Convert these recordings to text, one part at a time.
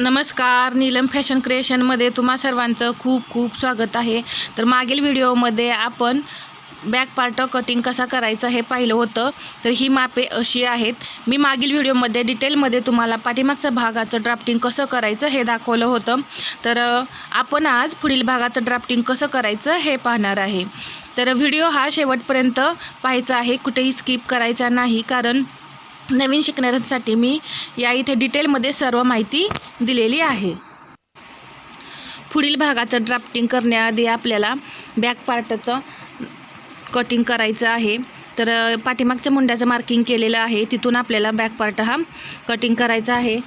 नमस्कार नीलम फॅशन क्रिएशनमध्ये तुम्हा सर्वांचं खूप खूप स्वागत आहे. तर मागील व्हिडिओमध्ये आपण बॅक पार्ट कटिंग कसा करायचा हे पाहिलं होतं. तर ही मापे अशी आहेत. मी मागील व्हिडिओमध्ये डिटेलमध्ये तुम्हाला पाठीमागच्या भागाचं ड्राफ्टिंग कसं करायचं हे दाखवलं होतं. तर आपण आज पुढील भागाचं ड्राफ्टिंग कसं करायचं हे पाहणार आहे. तर व्हिडिओ हा शेवटपर्यंत पाहायचा आहे. कुठेही स्किप करायचा नाही कारण नवीन शिकणाऱ्यांसाठी मी या इथे डिटेलमध्ये सर्व माहिती दिलेली आहे. पुढील भागाचं ड्राफ्टिंग करण्याआधी आपल्याला बॅक पार्टचं कटिंग करायचं आहे. तर पाठीमागच्या मुंड्याचं मार्किंग केलेलं आहे. तिथून आपल्याला बॅक पार्ट हा कटिंग करायचा आहे.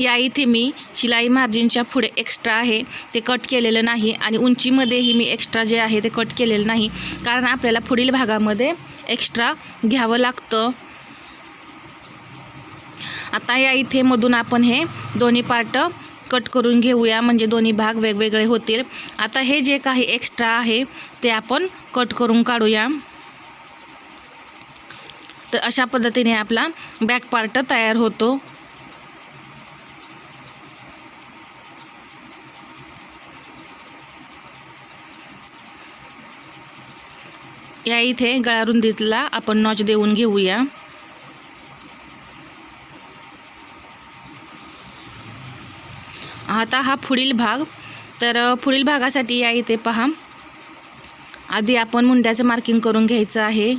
या इथे मी शिलाई मार्जिनच्या पुढे एक्स्ट्रा आहे ते कट केलेलं नाही आणि उंचीमध्येही मी एक्स्ट्रा जे आहे ते कट केलेलं नाही. कारण आपल्याला पुढील भागामध्ये एक्स्ट्रा घ्यावं लागतं. आता या इथे मधून आपण हे दोन्ही पार्ट कट करून घेऊया म्हणजे दोन्ही भाग वेगवेगळे होतील. आता हे जे काही एक्स्ट्रा आहे ते आपण कट करून काढूया. तर अशा पद्धतीने आपला बॅक पार्ट तयार होतो. या इथे गळारुंदीतला आपण नॉच देऊन घेऊया. आता हा पुढील भाग. तर पुढील भागासाठी या इथे पहा. आधी आपण मुंड्याचं मार्किंग करून घ्यायचं आहे.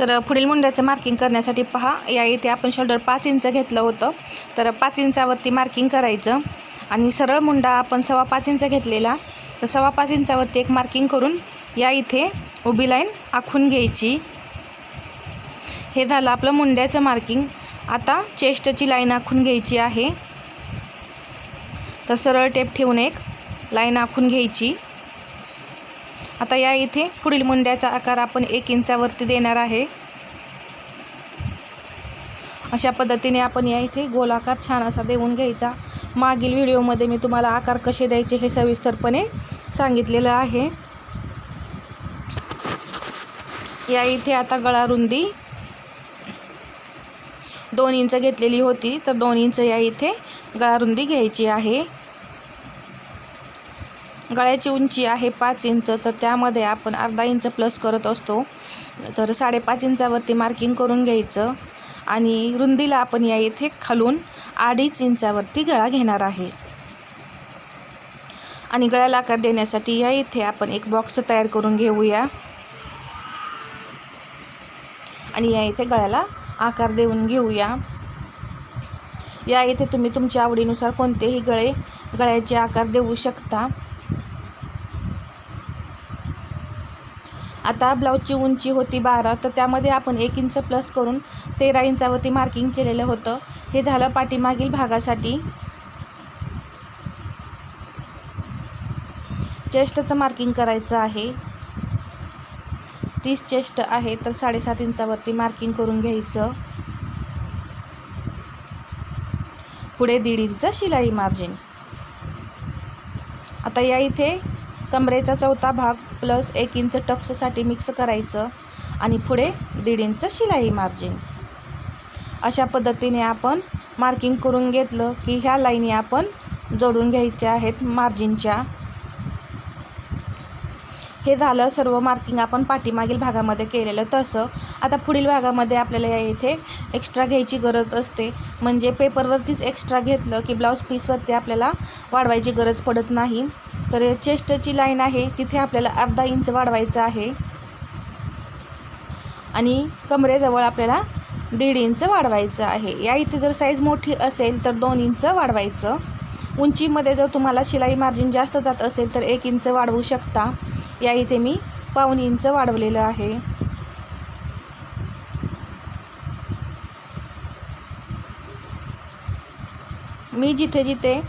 तर पुढील मुंड्याचं मार्किंग करण्यासाठी पहा. या इथे आपण शोल्डर पाच इंच घेतलं होतं. तर पाच इंचावरती मार्किंग करायचं. आणि सरळ मुंडा आपण सव्वा पाच इंच घेतलेला. तर सव्वा पाच इंचावरती एक मार्किंग करून या इथे उभी लाईन आखून घ्यायची. हे झालं आपलं मुंड्याचं मार्किंग आता चेस्टची लाईन आखून घ्यायची आहे. तर सरळ टेप ठेवून एक लाईन आखून घ्यायची. आता या इथे पुढील मुंड्याचा आकार आपण एक इंचावरती देणार आहे. अशा पद्धतीने आपण या इथे गोलाकार छान असा देऊन घ्यायचा. मागील व्हिडिओमध्ये मी तुम्हाला आकार कसे द्यायचे हे सविस्तरपणे सांगितलेलं आहे. या इथे आता गळा रुंदी दोन इंच घेतलेली होती तर दोन इंच या इथे गळारुंदी घ्यायची आहे. गळ्याची उंची आहे पाच इंच तर त्यामध्ये आपण अर्धा इंच प्लस करत असतो. तर साडेपाच इंचावरती मार्किंग करून घ्यायचं आणि रुंदीला आपण या इथे खालून अडीच इंचावरती गळा घेणार आहे. आणि गळ्याला आकार देण्यासाठी या इथे आपण एक बॉक्स तयार करून घेऊया. आणि या इथे गळ्याला आकार देऊन घेऊया. या इथे तुम्ही तुमच्या आवडीनुसार कोणतेही गळे गळ्याचे आकार देऊ शकता. आता ब्लाऊजची उंची होती बारा तर त्यामध्ये आपण एक इंच प्लस करून तेरा इंचावरती मार्किंग केलेलं होतं. हे झालं पाठीमागील भागासाठी. चेस्टचं मार्किंग करायचं आहे. तीस चेस्ट आहे तर साडेसात इंचावरती मार्किंग करून घ्यायचं. पुढे दीड इंच शिलाई मार्जिन आता या इथे कमरेचा चौथा भाग प्लस एक इंच टक्ससाठी मिक्स करायचं आणि पुढे दीड इंच शिलाई मार्जिन अशा पद्धतीने आपण मार्किंग करून घेतलं की ह्या लाईनी आपण जोडून घ्यायच्या आहेत मार्जिनच्या हे झालं सर्व मार्किंग आपण पाठीमागील भागामध्ये केलेलं तसं. आता पुढील भागामध्ये आपल्याला या इथे एक्स्ट्रा घ्यायची गरज असते. म्हणजे पेपरवरतीच एक्स्ट्रा घेतलं की ब्लाऊज पीसवरती आपल्याला वाढवायची गरज पडत नाही. तर चेस्टची लाईन आहे तिथे आपल्याला अर्धा इंच वाढवायचं आहे. आणि कमरेजवळ आपल्याला दीड इंच वाढवायचं आहे. या इथे जर साईज मोठी असेल तर दोन इंच वाढवायचं. उंचीमध्ये जर तुम्हाला शिलाई मार्जिन जास्त जात असेल तर एक इंच वाढवू शकता. या इथे मी पाऊन इंच वाढवलेलं आहे. मी जिथे जिथे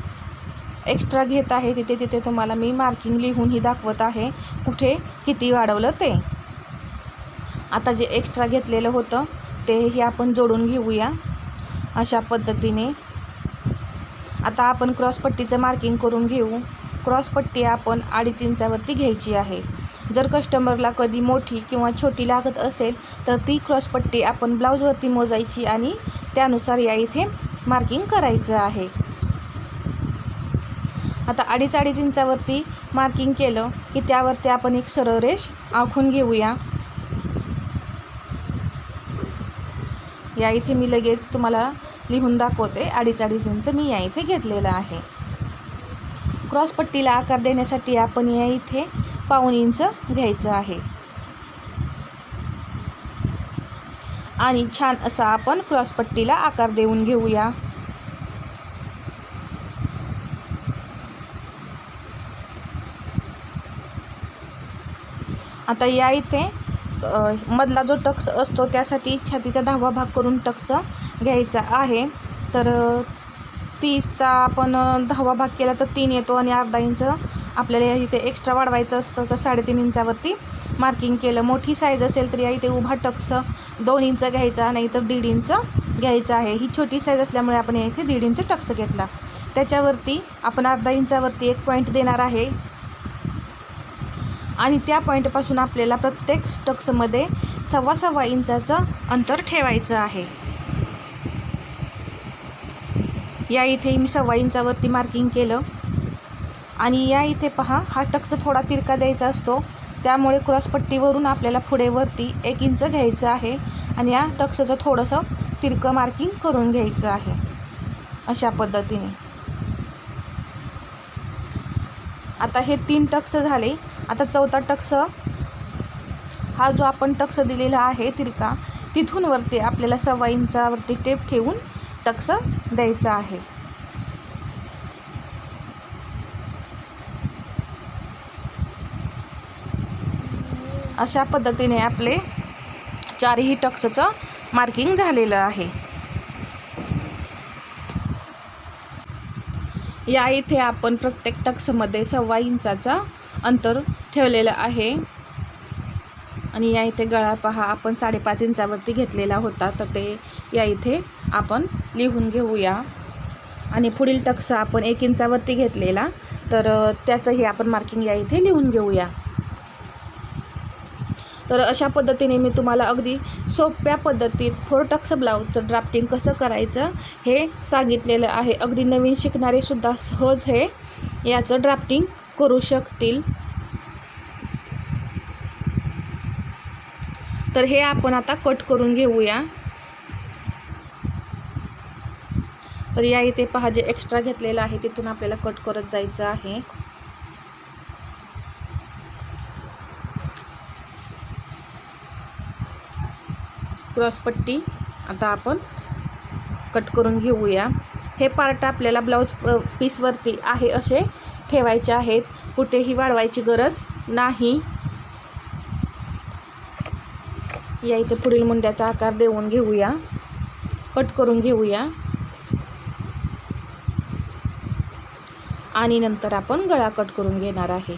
एक्स्ट्रा घेत आहे तिथे तिथे तुम्हाला मी मार्किंग लिहूनही दाखवत आहे कुठे किती वाढवलं ते. आता जे एक्स्ट्रा घेतलेलं होतं तेही आपण जोडून घेऊया अशा पद्धतीने. आता आपण क्रॉसपट्टीचं मार्किंग करून घेऊ. क्रॉसपट्टी आपण अडीच इंचावरती घ्यायची आहे. जर कस्टमरला कधी मोठी किंवा छोटी लागत असेल तर ती क्रॉसपट्टी आपण ब्लाऊजवरती मोजायची आणि त्यानुसार या इथे मार्किंग करायचं आहे. आता अडीच अडीच इंचावरती मार्किंग केलं की त्यावरती आपण एक सरळ रेष आखून घेऊया. या इथे मी लगेच तुम्हाला लिहून दाखवते. अडीच अडीच इंच मी या इथे घेतलेलं आहे. क्रॉसपट्टीला आकार देण्यासाठी आपण या इथे पाऊन इंच घ्यायचं आहे. आणि छान असा आपण क्रॉसपट्टीला आकार देऊन घेऊया. आता या इथे मधला जो टक्स असतो त्यासाठी छातीचा दहावा भाग करून टक्स घ्यायचा आहे. तर तीसचा आपण दहावा भाग केला तर तीन येतो आणि अर्धा इंच आपल्याला इथे एक्स्ट्रा वाढवायचं असतं. तर साडेतीन इंचावरती मार्किंग केलं. मोठी साईज असेल तर या इथे उभा टक्स दोन इंच घ्यायचा नाहीतर दीड इंच घ्यायचा आहे. ही छोटी साईज असल्यामुळे आपण या इथे दीड इंच टक्स घेतला. त्याच्यावरती आपण अर्धा इंचावरती एक पॉईंट देणार आहे. आणि त्या पॉईंटपासून आपल्याला प्रत्येक स्टक्समध्ये सव्वा सव्वा इंचाचं अंतर ठेवायचं आहे. या इथे मी सव्वा इंचावरती मार्किंग केलं. आणि या इथे पहा हा टक्स थोडा तिरका द्यायचा असतो. त्यामुळे क्रॉसपट्टीवरून आपल्याला पुढे वरती एक इंच घ्यायचं आहे आणि या टक्सचं थोडंसं तिरकं मार्किंग करून घ्यायचं आहे. अशा पद्धतीने. आता हे तीन टक्स झाले. आता चौथा टक्स हा जो आपण टक्स दिलेला आहे तिरका तिथून वरती आपल्याला सव्वा इंचावरती टेप ठेवून टक्स द्यायचा आहे. अशा पद्धतीने आपले चारही टक्सचं मार्किंग झालेलं आहे. या इथे आपण प्रत्येक टक्समध्ये सव्वा इंचाचा अंतर ठेवलेलं आहे. आणि या इथे गळा पहा आपण साडेपाच इंचावरती घेतलेला होता तर ते या इथे आपण लिहून घेऊया. आणि पुढील टक्स आपण एक इंचावरती घेतलेला तर त्याचंही आपण मार्किंग या इथे लिहून घेऊया. तर अशा पद्धतीने मी तुम्हाला अगदी सोप्या पद्धतीत फोर टक्स ब्लाऊजचं ड्राफ्टिंग कसं करायचं हे सांगितलेलं आहे. अगदी नवीन शिकणारेसुद्धा सहज हे याचं ड्राफ्टिंग करू शकतील. तर हे आपण आता कट करून घेऊया. तर या इथे पहा जे एक्स्ट्रा घेतलेलं आहे तिथून आपल्याला कट करत जायचं आहे. क्रॉसपट्टी आता आपण कट करून घेऊया. हे पार्ट आपल्याला ब्लाऊज पीसवरती आहे असे ठेवायचे आहेत. कुठेही वाढवायची गरज नाही. या इथे पुढील मुंड्याचा आकार देऊन घेऊया. कट करून घेऊया. आणि नंतर आपण गळा कट करून घेणार आहे.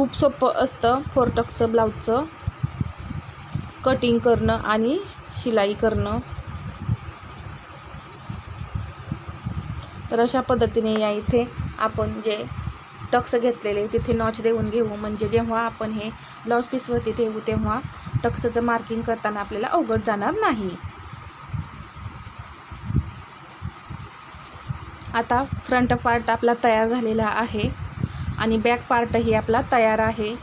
खूप सोपं असतं फोरटक्स ब्लाऊजचं कटिंग करणं आणि शिलाई करणं. तर अशा पद्धतीने या इथे आपण जे टक्स घेतलेले तिथे नॉच देऊन घेऊ. म्हणजे जेव्हा आपण हे ब्लाऊज पीसवरती ठेवू तेव्हा टक्सचं मार्किंग करताना आपल्याला अवघड जाणार नाही. आता फ्रंट पार्ट आपला तयार झालेला आहे. आणि बॅक पार्टही आपला तयार आहे.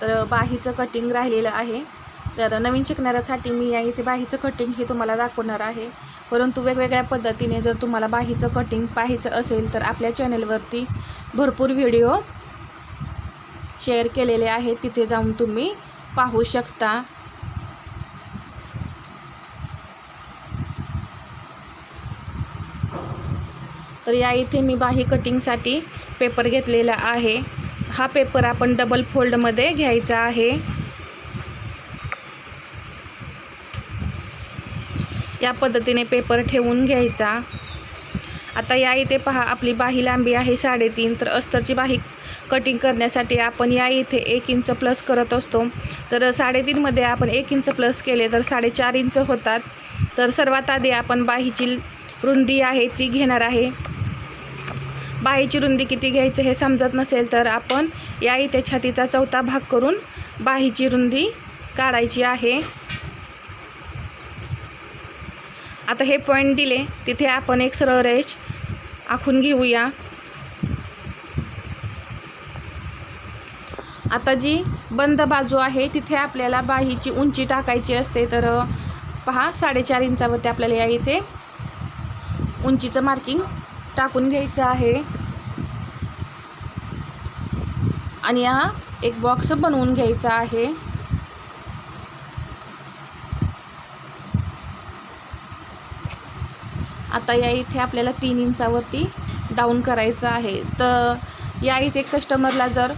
तर बाहीचं कटिंग राहिलेलं आहे. तर नवीन शिकणाऱ्यासाठी मी या इथे बाहीचं कटिंग हे तुम्हाला दाखवणार आहे. परंतु वेगवेगळ्या पद्धतीने जर तुम्हाला बाहीचं कटिंग पाहायचं असेल तर आपल्या चॅनलवरती भरपूर व्हिडिओ शेअर केलेले आहेत. तिथे जाऊन तुम्ही पाहू शकता. तर या इथे मी बाही कटिंगसाठी पेपर घेतलेला आहे. हा पेपर आपण डबल फोल्डमध्ये घ्यायचा आहे. या पद्धतीने पेपर ठेवून घ्यायचा. आता या इथे पहा आपली बाही लांबी आहे साडेतीन. तर अस्तरची बाही कटिंग करण्यासाठी आपण या इथे एक इंच प्लस करत असतो. तर साडेतीनमध्ये आपण एक इंच प्लस केले तर साडेचार इंच होतात. तर सर्वात आधी आपण बाहीची रुंदी आहे ती घेणार आहे. बाहीची रुंदी किती घ्यायचं हे समजत नसेल तर आपण या इथे छातीचा चौथा भाग करून बाहीची रुंदी काढायची आहे. आता हे पॉईंट दिले तिथे आपण एक सरळ रेष आखून घेऊया. आता जी बंद बाजू आहे तिथे आपल्याला बाहीची उंची टाकायची असते तर पहा साडेचार इंचावरती आपल्याला या इथे उंचीचं मार्किंग टाकून घ्यायचं आहे. आणि हा एक बॉक्स बनवून घ्यायचा आहे. आता या इथे आपल्याला तीन इंचावरती डाऊन करायचं आहे. तर या इथे कस्टमरला जर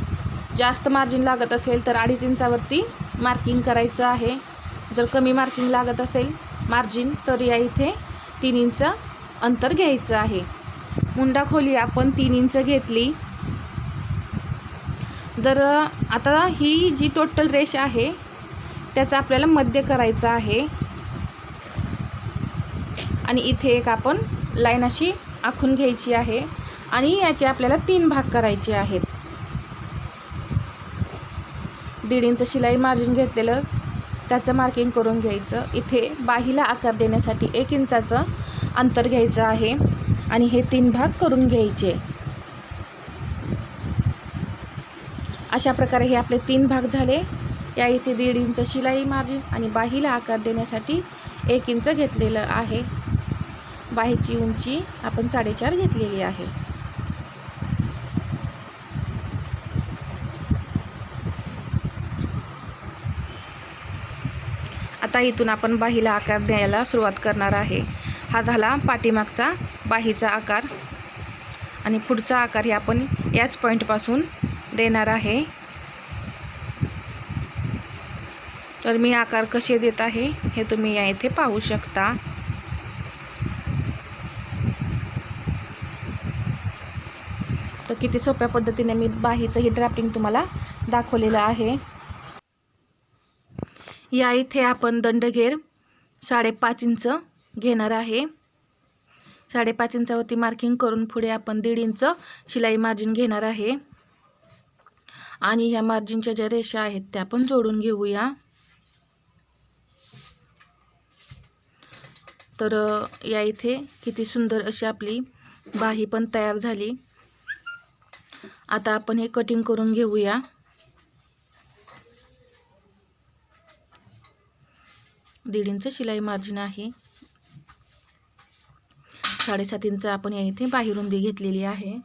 जास्त मार्जिन लागत असेल तर अडीच इंचावरती मार्किंग करायचं आहे. जर कमी मार्किंग लागत असेल मार्जिन तर या इथे तीन इंच अंतर घ्यायचं आहे. मुंडा खोली आपण तीन इंच घेतली. तर आता ही जी टोटल रेष आहे त्याचा आपल्याला मध्य करायचा आहे. आणि इथे एक आपण लाईन अशी आखून घ्यायची आहे आणि याचे आपल्याला तीन भाग करायचे आहेत. दीड इंच शिलाई मार्जिन घेतलेलं त्याचं मार्किंग करून घ्यायचं. इथे बाहीला आकार देण्यासाठी एक इंचाचं अंतर घ्यायचं आहे. आणि हे तीन भाग करून घ्यायचे. अशा प्रकारे हे आपले तीन भाग झाले. या इथे दीड इंच शिलाई मार्जिन आणि बाहीला आकार देण्यासाठी एक इंच घेतलेलं आहे. बाहीची उंची आपण साडेचार घेतलेली आहे. आता इथून आपण बाहीला आकार द्यायला सुरुवात करणार आहे. हा झाला पाठीमागचा बाहीचा आकार आणि पुढचा आकार हे आपण याच पॉईंटपासून देणार आहे. तर मी आकार कसे देत आहे हे तुम्ही या इथे पाहू शकता. तर किती सोप्या पद्धतीने मी बाहीचंही ड्राफ्टिंग तुम्हाला दाखवलेलं आहे. या इथे आपण दंडघेर साडेपाच इंच घेणार आहे. साडेपाच इंचावरती मार्किंग करून पुढे आपण दीड इंच शिलाई मार्जिन घेणार आहे. आणि ह्या मार्जिनच्या ज्या रेषा आहेत त्या आपण जोडून घेऊया. तर या इथे किती सुंदर अशी आपली बाही पण तयार झाली. आता आपण हे कटिंग करून घेऊया. दीड इंच शिलाई मार्जिन आहे. साडेसात इंच आपण या इथे बाहेरुंदी घेतलेली आहे.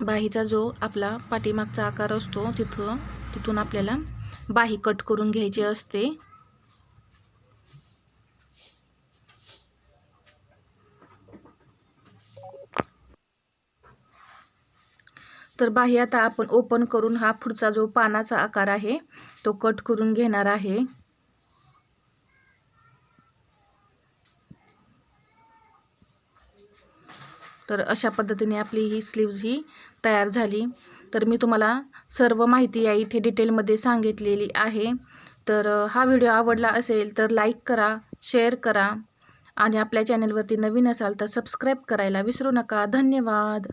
बाहीचा जो आपला पाठीमागचा आकार असतो तिथं तिथून आपल्याला बाही कट करून घ्यायची असते. तर बाही आता आपण ओपन करून हा पुढचा जो पानाचा आकार आहे तो कट करून घेणार आहे. तर अशा पद्धतीने आपली ही स्लीव्ज ही तयार झाली. तर मी तुम्हाला सर्व माहिती या इथे डिटेलमध्ये सांगितलेली आहे. तर हा व्हिडिओ आवडला असेल तर लाईक करा शेअर करा आणि आपल्या चॅनलवरती नवीन असाल तर सबस्क्राईब करायला विसरू नका. धन्यवाद.